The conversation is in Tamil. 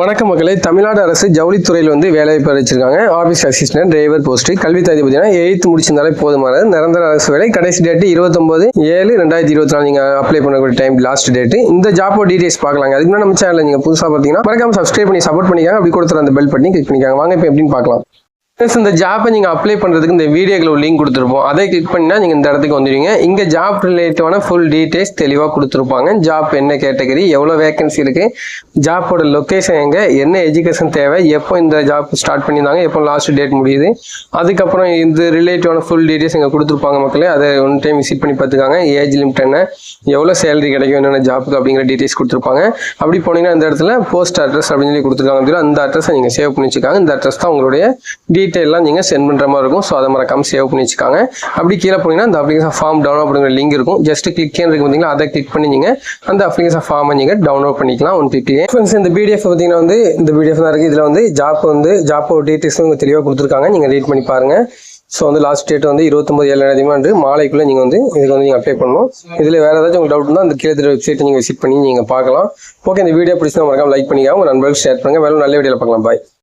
வணக்கம் மக்களே. தமிழ்நாடு அரசு ஜவுளித்துறையில் வந்து வேலை வச்சிருக்காங்க ஆஃபீஸ் அசிஸ்டன்ட் டிரைவர் போஸ்ட் கல்வி தகுதி பார்த்தீங்கன்னா எயித்து முடிச்சிருந்தாலே போதுமானது. நிரந்தர அரசு வேலை. கடைசி டேட்டு இருபத்தொம்பது ஏழு ரெண்டாயிரத்தி இருபத்தி நாலு நீங்கள் அப்ளை பண்ணக்கூடிய டைம் லாஸ்ட் டேட்டு இந்த ஜாப்போட டீடைல்ஸ் பார்க்கலாங்க. அதுக்கு முன்னாடி நம்ம சேனலில் நீங்கள் புதுசாக பார்த்தீங்கன்னா மறக்காம சப்ஸ்கிரைப் பண்ணி சப்போர்ட் பண்ணிக்காங்க. அப்படி கொடுத்துற அந்த பெல் பண்ணி கிளிக் பண்ணிக்காங்க. வாங்க இப்போ எப்படின்னு பார்க்கலாம். ப்ளஸ் இந்த ஜாப்பை நீங்கள் அப்ளை பண்ணுறதுக்கு இந்த வீடியோக்கில் லிங்க் கொடுத்துருப்போம். அதை கிளிக் பண்ணினா நீங்கள் இந்த இடத்துக்கு வந்துடுவீங்க இங்கே ஜாப் ரிலேட்டிவான ஃபுல் டீட்டெயில்ஸ் தெளிவாக கொடுத்துருப்பாங்க. ஜாப் என்ன கேட்டகரி எவ்வளோ வேகன்சி இருக்குது ஜாப்போட லொக்கேஷன் எங்கே என்ன எஜுகேஷன் தேவை எப்போ இந்த ஜாப் ஸ்டார்ட் பண்ணியிருந்தாங்க எப்போ லாஸ்ட் டேட் முடியுது. அதுக்கப்புறம் இந்த ரிலேட்டிவான ஃபுல் டீட்டெயில்ஸ் இங்கே கொடுத்துருப்பாங்க மக்களே. அதை ஒன் டைம் விசிட் பண்ணி பார்த்துக்காங்க. ஏஜ் லிமிட் என்ன எவ்வளோ சேலரி கிடைக்கும் என்னென்ன ஜாப்புக்கு அப்படிங்கிற டீட்டெயில்ஸ் கொடுத்துருப்பாங்க. அப்படி போனீங்கன்னா இந்த இடத்துல போஸ்ட் அட்ரஸ் அப்படின்னு சொல்லி கொடுத்துருக்காங்க. அப்படின்னா அந்த அட்ரஸை நீங்கள் சேவ் பண்ணி வச்சுக்காங்க. இந்த அட்ரஸ் தான் உங்களுடைய டீட்டெயிலாம் நீங்கள் சென்ட் பண்ணுற மாதிரி இருக்கும். ஸோ அதை மறக்காம சேவ் பண்ணி வச்சுக்காங்க. அப்படி கீழே போனீங்கன்னா அந்த அப்ளிகேஷன் ஃபார்ம் டவுன்லோட் பண்ணுற லிங்க் இருக்கும். ஜஸ்ட் கிளிக் இருக்கு பார்த்தீங்களா? அதை கிளிக் பண்ணி நீங்கள் அந்த அப்ளிகேஷன் ஃபார்மை நீங்கள் டவுன்லோட் பண்ணிக்கலாம். ஒன் கிளிக்லேயே ஃப்ரெண்ட்ஸ் இந்த பிடிஎஃப் பார்த்தீங்கன்னா வந்து இந்த பிடிஎஃப் தான் இருக்குது இதில் வந்து ஜாப் வந்து ஜாப்போட டீட்டெயில்ஸும் இங்கே தெளிவாக கொடுத்துருக்காங்க. நீங்கள் ரீட் பண்ணி பாருங்கள் ஸோ வந்து லாஸ்ட் டேட் வந்து இருபத்தொம்பது ஏழு அதிகமாக மாலைக்குள்ளே நீங்கள் வந்து இதுக்கு வந்து நீங்கள் அப்ளை பண்ணணும். இதில் வேறு ஏதாச்சும் உங்களுக்கு டவுட் இருந்தால் அந்த கீழே வெப்சைட்டை நீங்கள் விசிட் பண்ணி நீங்கள் பார்க்கலாம். ஓகே இந்த வீடியோ பிடிச்சா மறக்காம லைக் பண்ணிக்காம உங்கள் நண்பர்களுக்கு ஷேர் பண்ணுங்கள் வேறு நல்ல வீடியோவில் பார்க்கலாம். பாய்